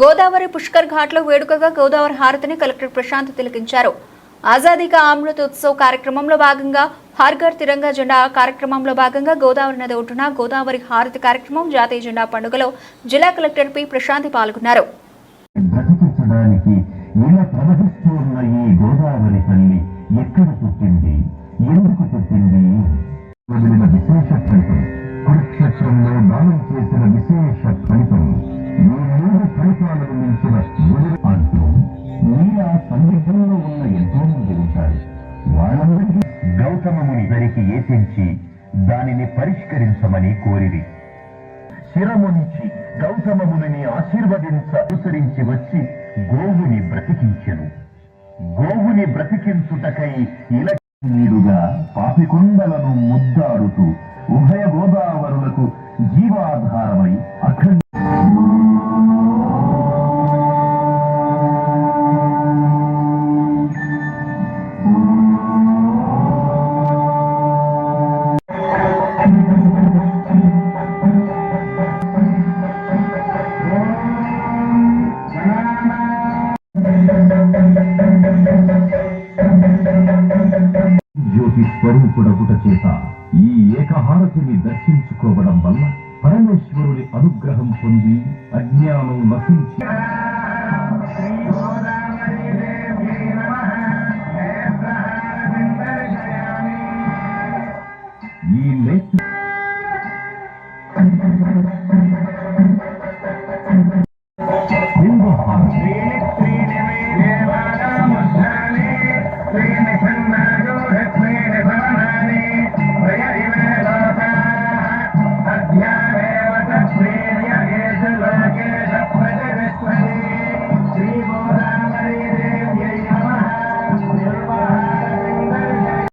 గోదావరి పుష్కర్ ఘాట్లో వేడుకగా గోదావరి హారతిని కలెక్టర్ ప్రశాంత్ తిలకించారు. ఆజాదీ కా అమృత్ ఉత్సవ్ కార్యక్రమంలో భాగంగా హర్ఘర్ తిరంగా జెండా కార్యక్రమంలో భాగంగా గోదావరి నది ఒడ్డున గోదావరి హారతి కార్యక్రమం జాతీయ జెండా పండుగలో జిల్లా కలెక్టర్ పి. ప్రశాంతి పాల్గొన్నారు. విశేష ఫలితం. కురుక్షేత్రంలో దానం చేసిన విశేష ఫలితం ఈ మూడు సందిగ్ధంలో ఉన్న ఎంతో మంది ఉంటారు వాళ్ళందరికీ గౌతమముని దరికి ఏతించి దానిని పరిష్కరించమని కోరిది శిరముంచి గౌతమముని ఆశీర్వదించ అనుసరించి వచ్చి గోవుని బ్రతికించెను. గోవుని బ్రతికించుటకై ఇలా నీరుగా పాపికొండలను ముద్దారుతూ ఉభయ గోదావరులకు జీవాధారమై జ్యోతి స్వరూపుడగుట చేత ఈ ఏకహారతిని దర్శించుకోవడం వల్ల పరమేశ్వరుని అనుగ్రహం పొంది అజ్ఞానం నశించి ఈ నేత్ర